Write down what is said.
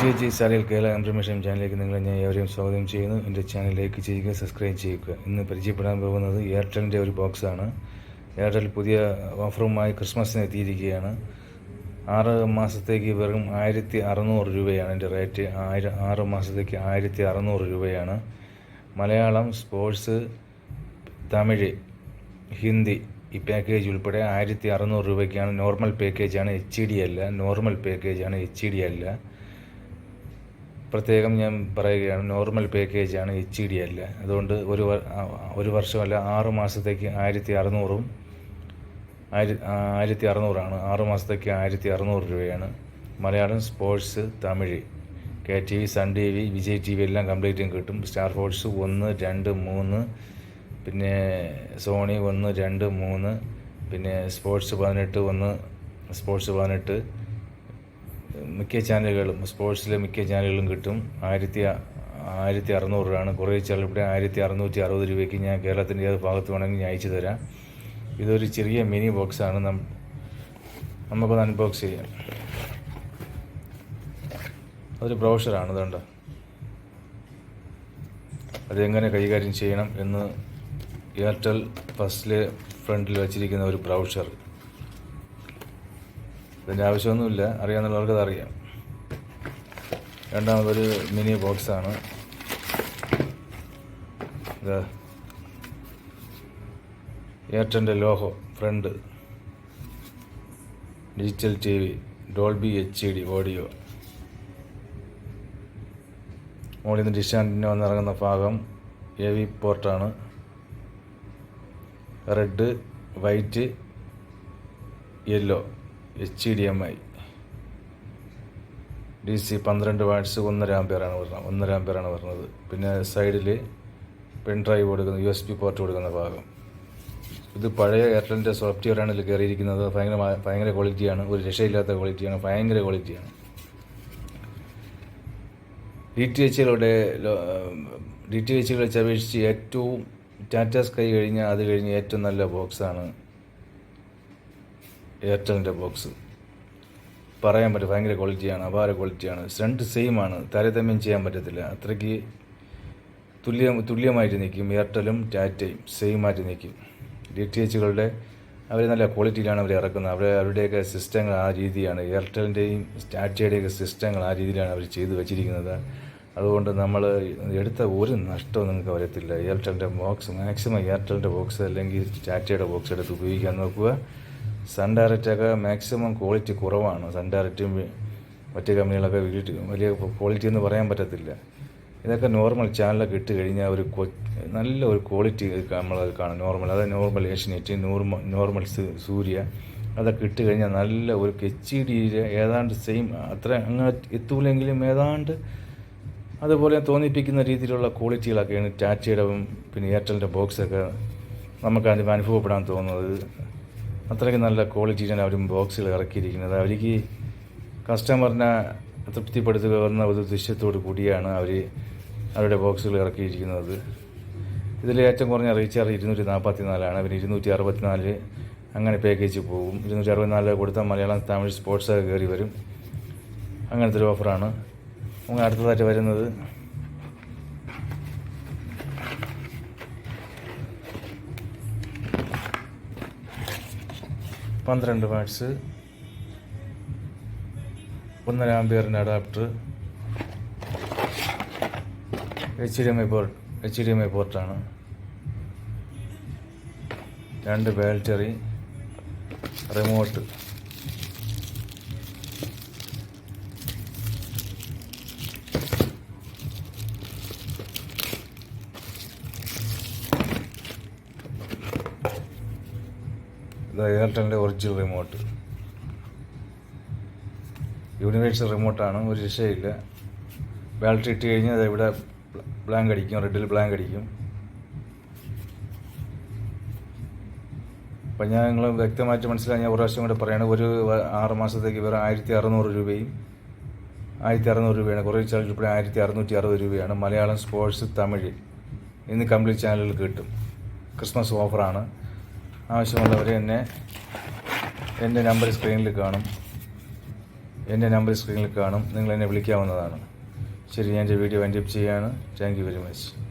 G G സാലിൽ Kerala information ചാനലിലേക്ക് നിങ്ങളെ ഞാൻ ഏവരെയും സ്വാഗതം ചെയ്യുന്നു. എന്റെ ചാനൽ ലൈക്ക് ചെയ്യുക സബ്സ്ക്രൈബ് ചെയ്യുക. ഇന്ന് പരിചയപ്പെടാൻ പോകുന്നത് എയർടെലിന്റെ ഒരു ബോക്സാണ് എയർടെൽ പുതിയ ഓഫറുമായി ക്രിസ്മസിന് എത്തിയിരിക്കുകയാണ്. ആറ് മാസത്തേക്ക് വെറും ആയിരത്തി അറുന്നൂറ് രൂപയാണ് എന്റെ റേറ്റ്. ആയിരം ആറ് മാസത്തേക്ക് ആയിരത്തി അറുന്നൂറ് രൂപയാണ്. മലയാളം സ്പോർട്സ് തമിഴ് ഹിന്ദി ഈ പാക്കേജ് ഉൾപ്പെടെ ആയിരത്തി അറുന്നൂറ് രൂപയ്ക്കാണ്. നോർമൽ പാക്കേജാണ് എച്ച് ഡി അല്ല. നോർമൽ പാക്കേജാണ് എച്ച് ഡി അല്ല. പ്രത്യേകം ഞാൻ പറയുകയാണ് നോർമൽ പാക്കേജാണ് എച്ച് ഡി അല്ല. അതുകൊണ്ട് ഒരു ഒരു വർഷമല്ല ആറ് മാസത്തേക്ക് ആയിരത്തി അറുന്നൂറും ആയിര- ആയിരത്തി അറുന്നൂറാണ് ആറ് മാസത്തേക്ക് ആയിരത്തി അറുന്നൂറ് രൂപയാണ്. Malayalam sports Tamil. K T V sun T V Vijay T V എല്ലാം കംപ്ലീറ്റും കിട്ടും. സ്റ്റാർ സ്പോർട്സ് ഒന്ന് രണ്ട് മൂന്ന് പിന്നെ സോണി ഒന്ന് രണ്ട് മൂന്ന് പിന്നെ സ്പോർട്സ് പതിനെട്ട് ഒന്ന് സ്പോർട്സ് പതിനെട്ട് മിക്ക ചാനലുകളും സ്പോർട്സിലെ മിക്ക ചാനലുകളും കിട്ടും. ആയിരത്തി ആയിരത്തി അറുന്നൂറ് രൂപയാണ് കുറേ ചിലപ്പോൾ ആയിരത്തി അറുന്നൂറ്റി അറുപത് രൂപയ്ക്ക് ഞാൻ കേരളത്തിന്റെ ഏത് ഭാഗത്ത് വേണമെങ്കിൽ ഞാൻ അയച്ചു തരാം. ഇതൊരു ചെറിയ മിനി ബോക്സാണ് നമുക്കൊന്ന് അൺബോക്സ് ചെയ്യാം. അതൊരു ബ്രൗഷറാണ് അതുകൊണ്ട് അതെങ്ങനെ കൈകാര്യം ചെയ്യണം എന്ന് എയർടെൽ ഫസ്റ്റിലെ ഫ്രണ്ടിൽ വച്ചിരിക്കുന്ന ഒരു ബ്രൗഷർ ഇതിന്റെ ആവശ്യമൊന്നുമില്ല. അറിയാമെന്നുള്ളവർക്ക് അതറിയാം. രണ്ടാമതൊരു മിനി ബോക്സാണ്. ഇത് എയർടെന്റെ logo front. Digital T V Dolby H D audio. മുകളിൽ നിന്ന് ഡിഷാന്റിന് വന്നിറങ്ങുന്ന ഭാഗം A V പോർട്ടാണ്. Red white yellow. H D M I D C പന്ത്രണ്ട് വാട്ട്സ് ഒന്നര ആംപിയറാണ് വരുന്നത്. ഒന്നര ആംപിയറാണ് വരുന്നത്. പിന്നെ സൈഡിൽ പെൻ ഡ്രൈവ് കൊടുക്കുന്ന യു എസ് ബി പോർട്ട് കൊടുക്കുന്ന ഭാഗം. ഇത് പഴയ എയർടെലിന്റെ സോഫ്റ്റ്വെയറാണ് ഇതിൽ കയറിയിരിക്കുന്നത് ഭയങ്കര ഭയങ്കര ക്വാളിറ്റിയാണ് ഒരു രക്ഷയില്ലാത്ത ക്വാളിറ്റിയാണ് ഭയങ്കര ക്വാളിറ്റിയാണ് ഡി ടി എച്ചുകളുടെ ഡി ടി എച്ചുകളെ അപേക്ഷിച്ച് ഏറ്റവും ടാറ്റ സ്കൈ കഴിഞ്ഞാൽ അത് കഴിഞ്ഞ് ഏറ്റവും നല്ല ബോക്സാണ് എയർടെലിന്റെ ബോക്സ് പറയാൻ പറ്റും ഭയങ്കര ക്വാളിറ്റിയാണ് അപാര ക്വാളിറ്റിയാണ് രണ്ട് സെയിം ആണ് താരതമ്യം ചെയ്യാൻ പറ്റത്തില്ല. അത്രയ്ക്ക് തുല്യ തുല്യമായിട്ട് നിൽക്കും. എയർടെലും ടാറ്റയും സെയിം ആയിട്ട് നിൽക്കും. ഡി ടി എച്ചുകളുടെ അവർ നല്ല ക്വാളിറ്റിയിലാണ് അവർ ഇറക്കുന്നത്. അവർ അവരുടെയൊക്കെ സിസ്റ്റങ്ങൾ ആ രീതിയാണ്. എയർടെലിന്റെയും ടാറ്റയുടെയൊക്കെ സിസ്റ്റങ്ങൾ ആ രീതിയിലാണ് അവർ ചെയ്തു വെച്ചിരിക്കുന്നത്. അതുകൊണ്ട് നമ്മൾ എടുത്ത ഒരു നഷ്ടവും നിങ്ങൾക്ക് വരത്തില്ല. എയർടെലിന്റെ ബോക്സ് മാക്സിമം എയർടെലിന്റെ ബോക്സ് അല്ലെങ്കിൽ ടാറ്റയുടെ ബോക്സ് എടുത്ത് ഉപയോഗിക്കാൻ നോക്കുക. സൺ ഡയറക്റ്റൊക്കെ മാക്സിമം ക്വാളിറ്റി കുറവാണ്. സൺ ഡയറക്റ്റും മറ്റ് കമ്പനികളൊക്കെ വലിയ ക്വാളിറ്റി എന്ന് പറയാൻ പറ്റത്തില്ല. ഇതൊക്കെ നോർമൽ ചാനലൊക്കെ ഇട്ട് കഴിഞ്ഞാൽ ഒരു നല്ല ഒരു ക്വാളിറ്റി നമ്മളത് കാണും. നോർമൽ അതായത് normal Asianet normal normal Surya അതൊക്കെ ഇട്ട് കഴിഞ്ഞാൽ നല്ല ഒരു എച്ച് ഡിയിലെ ഏതാണ്ട് സെയിം അത്ര അങ്ങ് എത്തൂലെങ്കിലും ഏതാണ്ട് അതുപോലെ തോന്നിപ്പിക്കുന്ന രീതിയിലുള്ള ക്വാളിറ്റികളൊക്കെയാണ് ടാറ്റയുടെ പിന്നെ എയർടെലിന്റെ ബോക്സൊക്കെ നമുക്ക് അനുഭവപ്പെടാൻ തോന്നുന്നത്. അത്രയ്ക്ക് നല്ല ക്വാളിറ്റിയിലാണ് അവർ ബോക്സിൽ ഇറക്കിയിരിക്കുന്നത്. അവർക്ക് കസ്റ്റമറിനെ തൃപ്തിപ്പെടുത്തുക എന്ന ഒരു ദൃശ്യത്തോട് കൂടിയാണ് അവർ അവരുടെ ബോക്സുകൾ ഇറക്കിയിരിക്കുന്നത്. ഇതിൽ ഏറ്റവും കുറഞ്ഞ റീചാർജ് ഇരുന്നൂറ്റി നാൽപ്പത്തി നാലാണ് പിന്നെ ഇരുന്നൂറ്റി അറുപത്തിനാല് അങ്ങനെ പാക്കേജ് പോകും ഇരുന്നൂറ്റി അറുപത്തിനാല് കൊടുത്താൽ മലയാളം തമിഴ് സ്പോർട്സൊക്കെ കയറി വരും. അങ്ങനത്തെ ഒരു ഓഫറാണ് അടുത്തതായിട്ട് വരുന്നത് പന്ത്രണ്ട് വാട്ട്സ് ഒന്നര ആംബിയറിന്റെ adapter H D M I port H D M I പോർട്ടാണ് രണ്ട് ബാറ്ററി റിമോട്ട് എയർടെലിന്റെ ഒറിജിനൽ റിമോട്ട്. യൂണിവേഴ്സൽ റിമോട്ടാണ് ഒരു രക്ഷയില്ല. ബാറ്ററി ഇട്ട് കഴിഞ്ഞാൽ ഇവിടെ ബ്ലാങ്ക് അടിക്കും റെഡിൽ ബ്ലാങ്ക് അടിക്കും. അപ്പം ഞാൻ നിങ്ങൾ വ്യക്തമായിട്ട് മനസ്സിലായി ഞാൻ ഒരു പ്രാവശ്യം കൂടെ പറയുകയാണ് ഒരു ആറ് മാസത്തേക്ക് വേറെ ആയിരത്തി അറുന്നൂറ് രൂപയും ആയിരത്തി അറുന്നൂറ് രൂപയാണ് കുറേ ചാനൽ ഇപ്പോൾ ആയിരത്തി അറുന്നൂറ്റി അറുപത് രൂപയാണ്. മലയാളം സ്പോർട്സ് തമിഴ് ഇന്ന് കംപ്ലീറ്റ് ചാനലുകൾ കിട്ടും. ക്രിസ്മസ് ഓഫറാണ്. ആവശ്യമുള്ളവർ എന്നെ എന്റെ നമ്പർ സ്ക്രീനിൽ കാണും. എന്റെ നമ്പർ സ്ക്രീനിൽ കാണും. നിങ്ങൾ എന്നെ വിളിക്കാവുന്നതാണ്. ശരി ഞാൻ എന്റെ വീഡിയോ വൈൻഡപ്പ് ചെയ്യാണ്. Thank you very much